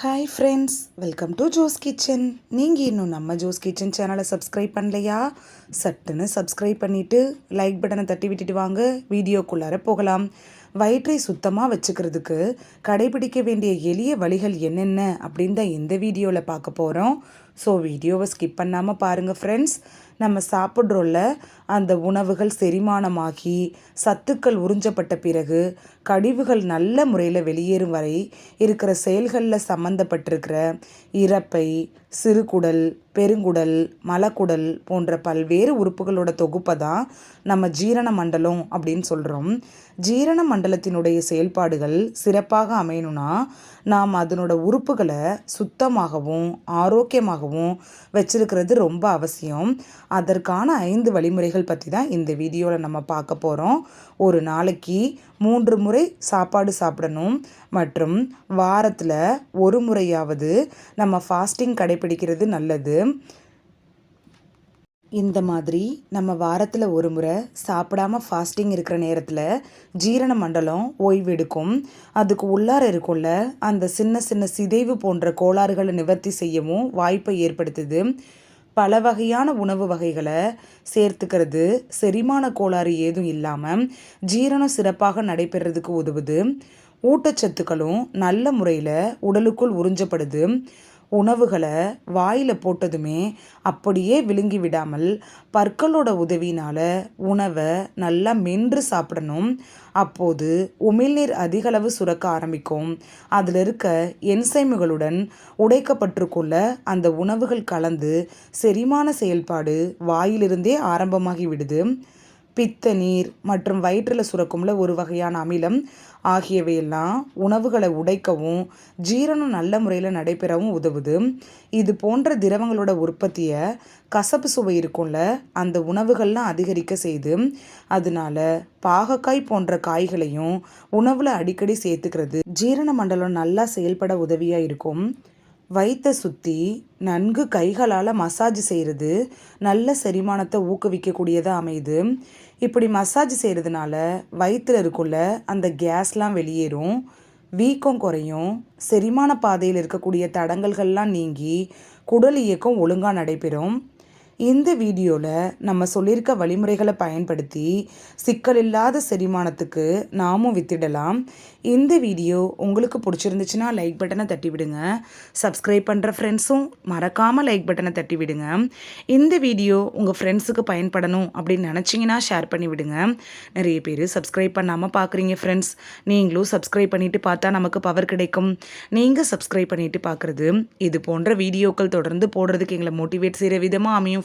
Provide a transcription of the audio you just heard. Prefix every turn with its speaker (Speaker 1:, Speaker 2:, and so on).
Speaker 1: Hi friends welcome to Jo's kitchen நீங்கள் இன்னும் நம்ம ஜோஸ் கிச்சன் சேனலை சப்ஸ்கிரைப் பண்ணலையா? சட்டுன்னு சப்ஸ்கிரைப் பண்ணிவிட்டு லைக் பட்டனை தட்டி விட்டுட்டு வாங்க. வீடியோக்குள்ளார போகலாம். வயிற்றை சுத்தமாக வச்சுக்கிறதுக்கு கடைபிடிக்க வேண்டிய எளிய வழிகள் என்னென்ன அப்படின்னு தான் இந்த வீடியோவில் பார்க்க போகிறோம் ஸோ வீடியோவை ஸ்கிப் பண்ணாமல் பாருங்கள் ஃப்ரெண்ட்ஸ் நம்ம சாப்பிட்றோல்ல அந்த உணவுகள் செரிமானமாகி சத்துக்கள் உறிஞ்சப்பட்ட பிறகு கழிவுகள் நல்ல முறையில் வெளியேறும் வரை இருக்கிற செயல்களில் சம்மந்தப்பட்டிருக்கிற இறப்பை சிறுகுடல் பெருங்குடல் மலக்குடல் போன்ற பல்வேறு உறுப்புகளோட தொகுப்பை தான் நம்ம ஜீரண மண்டலம் அப்படின்னு சொல்கிறோம் ஜீரண மண்டலத்தினுடைய செயல்பாடுகள் சிறப்பாக அமையணும்னா நாம் அதனோட உறுப்புகளை சுத்தமாகவும் ஆரோக்கியமாகவும் வச்சிருக்கிறது ரொம்ப அவசியம். அதற்கான ஐந்து வழிமுறைகள் பற்றி தான் இந்த வீடியோவில் நம்ம பார்க்க போகிறோம் ஒரு நாளைக்கு மூன்று முறை சாப்பாடு சாப்பிடணும். மற்றும் வாரத்தில் ஒரு முறையாவது நம்ம ஃபாஸ்டிங் கடைபிடிக்கிறது நல்லது. இந்த மாதிரி நம்ம வாரத்தில் ஒரு முறை சாப்பிடாம ஃபாஸ்டிங் இருக்கிற நேரத்தில் ஜீரண மண்டலம் ஓய்வெடுக்கும் அதுக்கு உள்ளார இருக்கும்ல அந்த சின்ன சின்ன சிதைவு போன்ற கோளாறுகளை நிவர்த்தி செய்யவும் வாய்ப்பை ஏற்படுத்துது. பல வகையான உணவு வகைகளை சேர்த்துக்கிறது. செரிமான கோளாறு ஏதும் இல்லாமல் ஜீரணம் சிறப்பாக நடைபெறதுக்கு உதவுது. ஊட்டச்சத்துக்களும் நல்ல முறையில் உடலுக்குள் உறிஞ்சப்படுது. உணவுகளை வாயில் போட்டதுமே அப்படியே விழுங்கி விடாமல் பற்களோட உதவினால் உணவை நல்லா மென்று சாப்பிடணும். அப்போது உமிழ்நீர் அதிகளவு சுரக்க ஆரம்பிக்கும். அதில் இருக்க என்சைமுகளுடன் உடைக்கப்பட்டிருக்குள்ள அந்த உணவுகள் கலந்து செரிமான செயல்பாடு வாயிலிருந்தே ஆரம்பமாகி விடுது. பித்த நீர் மற்றும் வயிற்றில் சுரக்கும்ல ஒரு வகையான அமிலம். ஆகியவையெல்லாம் உணவுகளை உடைக்கவும் ஜீரணம் நல்ல முறையில் நடைபெறவும் உதவுது. இது போன்ற திரவங்களோட உற்பத்தியை கசப்பு சுவை இருக்கும்ல அந்த உணவுகள்லாம் அதிகரிக்க செய்து அதனால பாகக்காய் போன்ற காய்களையும் உணவில் அடிக்கடி சேர்த்துக்கிறது. ஜீரண மண்டலம் நல்லா செயல்பட உதவியாக இருக்கும். வயிற்றை சுற்றி நன்கு கைகளால் மசாஜ் செய்கிறது நல்ல செரிமானத்தை ஊக்குவிக்கக்கூடியதாக அமையுது. இப்படி மசாஜ் செய்கிறதுனால வயிற்றில் இருக்குள்ள அந்த கேஸ்லாம் வெளியேறும். வீக்கம் குறையும். செரிமான பாதையில் இருக்கக்கூடிய தடங்கல்கள்லாம் நீங்கி குடல் இயக்கம் ஒழுங்காக நடைபெறும். இந்த வீடியோவில் நம்ம சொல்லியிருக்க வழிமுறைகளை பயன்படுத்தி சிக்கல் இல்லாத செரிமானத்துக்கு நாமும் வித்திடலாம். இந்த வீடியோ உங்களுக்கு பிடிச்சிருந்துச்சுன்னா லைக் பட்டனை தட்டி விடுங்க. சப்ஸ்கிரைப் பண்ணுற ஃப்ரெண்ட்ஸும் மறக்காமல் லைக் பட்டனை தட்டி விடுங்க. இந்த வீடியோ உங்கள் ஃப்ரெண்ட்ஸுக்கு பயன்படணும் அப்படின்னு நினச்சிங்கன்னா ஷேர் பண்ணி விடுங்க. நிறைய பேர் சப்ஸ்கிரைப் பண்ணாமல் பார்க்குறீங்க ஃப்ரெண்ட்ஸ் நீங்களும் சப்ஸ்கிரைப் பண்ணிவிட்டு பார்த்தா நமக்கு பவர் கிடைக்கும். நீங்கள் சப்ஸ்கிரைப் பண்ணிவிட்டு பார்க்குறது இது போன்ற வீடியோக்கள் தொடர்ந்து போடுறதுக்கு எங்களை மோட்டிவேட் செய்கிற விதமாக அமையும்